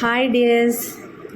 Hi dears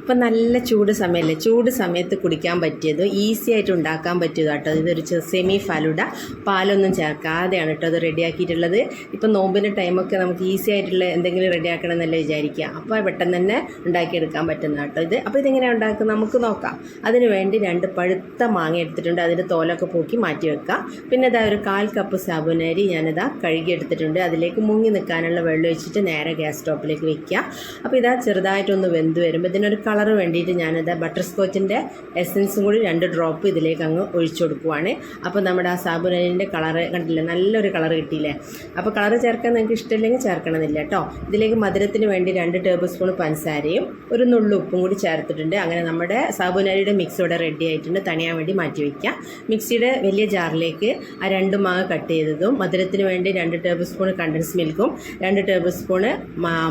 ഇപ്പം നല്ല ചൂട് സമയമല്ലേ ചൂട് സമയത്ത് കുടിക്കാൻ പറ്റിയത് ഈസി ആയിട്ട് ഉണ്ടാക്കാൻ പറ്റിയത് കേട്ടോ ഇതൊരു സെമി ഫലുഡ പാലൊന്നും ചേർക്കാതെയാണ് കേട്ടോ അത് റെഡിയാക്കിയിട്ടുള്ളത്. ഇപ്പം നോമ്പിന്റെ ടൈമൊക്കെ നമുക്ക് ഈസി ആയിട്ടുള്ള എന്തെങ്കിലും റെഡിയാക്കണം എന്നല്ലേ വിചാരിക്കുക അപ്പോൾ പെട്ടെന്ന് തന്നെ ഉണ്ടാക്കിയെടുക്കാൻ പറ്റുന്ന കേട്ടോ ഇത്. അപ്പോൾ ഇതെങ്ങനെയാണ് ഉണ്ടാക്കുക നമുക്ക് നോക്കാം. അതിന് വേണ്ടി രണ്ട് പഴുത്ത മാങ്ങ എടുത്തിട്ടുണ്ട്. അതിന്റെ തോലൊക്കെ പോക്കി മാറ്റി വെക്കുക പിന്നെ ഇതാ ഒരു കാൽ കപ്പ് സാബുനരി ഞാനിതാ കഴുകിയെടുത്തിട്ടുണ്ട്. അതിലേക്ക് മുങ്ങി നിൽക്കാനുള്ള വെള്ളം ഒഴിച്ചിട്ട് നേരെ ഗ്യാസ് സ്റ്റോപ്പിലേക്ക് വെക്കുക. അപ്പോൾ ഇതാ ചെറുതായിട്ടൊന്ന് വെന്ത് വരുമ്പോൾ ഇതിനൊരു കളർ വേണ്ടിയിട്ട് ഞാനത് ബട്ടർ സ്കോച്ചിന്റെ എസൻസും കൂടി രണ്ട് ഡ്രോപ്പ് ഇതിലേക്ക് അങ്ങ് ഒഴിച്ചു കൊടുക്കുവാണ്. അപ്പോൾ നമ്മുടെ ആ സാബുനലിന്റെ കളറ് കണ്ടില്ലേ? നല്ലൊരു കളർ കിട്ടിയില്ലേ? അപ്പോൾ കളർ ചേർക്കാൻ നിങ്ങൾക്ക് ഇഷ്ടമില്ലെങ്കിൽ ചേർക്കണമെന്നില്ല കേട്ടോ. ഇതിലേക്ക് മധുരത്തിന് വേണ്ടി രണ്ട് ടേബിൾ സ്പൂൺ പഞ്ചസാരയും ഒരു നുള്ളു ഉപ്പും കൂടി ചേർത്തിട്ടുണ്ട്. അങ്ങനെ നമ്മുടെ സാബുനരിയുടെ മിക്സ് ഇവിടെ റെഡി ആയിട്ടുണ്ട്. തണിയാൻ വേണ്ടി മാറ്റി വയ്ക്കാം. മിക്സിയുടെ വലിയ ജാറിലേക്ക് ആ രണ്ട് മാങ്ങ കട്ട് ചെയ്തതും മധുരത്തിന് വേണ്ടി രണ്ട് ടേബിൾ സ്പൂൺ കണ്ടൻസ് മിൽക്കും രണ്ട് ടേബിൾ സ്പൂണ്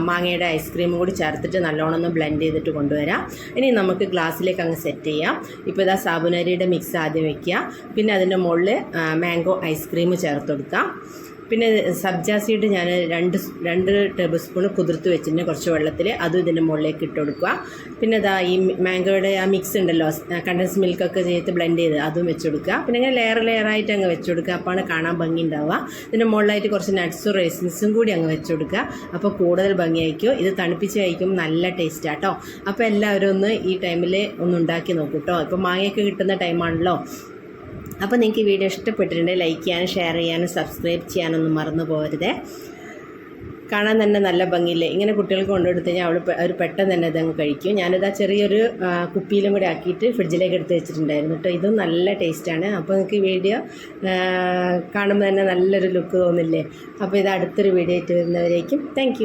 മാങ്ങയുടെ ഐസ്ക്രീമും കൂടി ചേർത്തിട്ട് നല്ലോണം ഒന്ന് ബ്ലെൻഡ് ചെയ്തിട്ട് കൊണ്ടുവരാം. ഇനി നമുക്ക് ഗ്ലാസ്സിലേക്ക് അങ്ങ് സെറ്റ് ചെയ്യാം. ഇപ്പോൾ ഇതാ സാബുനരിയുടെ മിക്സ് ആദ്യം വയ്ക്കുക പിന്നെ അതിന്റെ മുകളിൽ മാംഗോ ഐസ്ക്രീം ചേർത്ത് കൊടുക്കാം. പിന്നെ സബ്ജ സീഡ് ഞാൻ രണ്ട് രണ്ട് ടേബിൾ സ്പൂൺ കുതിർത്ത് വെച്ചിട്ടുണ്ട് കുറച്ച് വെള്ളത്തിൽ അതും ഇതിന്റെ മുകളിലേക്ക് ഇട്ട് കൊടുക്കുക. പിന്നെ ഇതാ ഈ മാംഗോയുടെ ആ മിക്സ് ഉണ്ടല്ലോ കണ്ടൻസ് മിൽക്കൊക്കെ ചെയ്ത് ബ്ലെൻഡ് ചെയ്ത് അതും വെച്ച് കൊടുക്കുക. പിന്നെ ഇങ്ങനെ ലെയർ ലെയറായിട്ട് അങ്ങ് വെച്ച് കൊടുക്കുക. അപ്പോഴാണ് കാണാൻ ഭംഗി ഉണ്ടാവുക. ഇതിന്റെ മുകളിലായിട്ട് കുറച്ച് നട്ട്സും റേസിൻസും കൂടി അങ്ങ് വെച്ച് കൊടുക്കുക. അപ്പോൾ കൂടുതൽ ഭംഗിയായിരിക്കും. ഇത് തണുപ്പിച്ച് കഴിക്കും. നല്ല ടേസ്റ്റ് ആട്ടോ. അപ്പോൾ എല്ലാവരും ഒന്ന് ഈ ടൈമിൽ ഒന്ന് ഉണ്ടാക്കി നോക്കൂ കേട്ടോ ഇപ്പോൾ മാങ്ങയൊക്കെ കിട്ടുന്ന ടൈമാണല്ലോ അപ്പോൾ നിങ്ങൾക്ക് ഈ വീഡിയോ ഇഷ്ടപ്പെട്ടിട്ടുണ്ടെങ്കിൽ ലൈക്ക് ചെയ്യാനും ഷെയർ ചെയ്യാനും സബ്സ്ക്രൈബ് ചെയ്യാനൊന്നും മറന്നു പോകരുത്. കാണാൻ തന്നെ നല്ല ഭംഗിയില്ലേ? ഇങ്ങനെ കുട്ടികൾക്ക് കൊണ്ടുകൊടുത്ത് കഴിഞ്ഞാൽ അവൾ അവർ പെട്ടെന്ന് തന്നെ ഇതങ്ങ് കഴിക്കും. ഞാനിതാ ചെറിയൊരു ആ, കുപ്പിയിലും കൂടി ആക്കിയിട്ട് ഫ്രിഡ്ജിലേക്ക് എടുത്ത് വെച്ചിട്ടുണ്ടായിരുന്നു കേട്ടോ. ഇതും നല്ല ടേസ്റ്റാണ് അപ്പോൾ നിങ്ങൾക്ക് വീഡിയോ കാണുമ്പോൾ തന്നെ നല്ലൊരു ലുക്ക് തോന്നില്ലേ? അപ്പോൾ ഇത് അടുത്തൊരു വീഡിയോ ആയിട്ട് വരുന്നവരേക്കും. താങ്ക്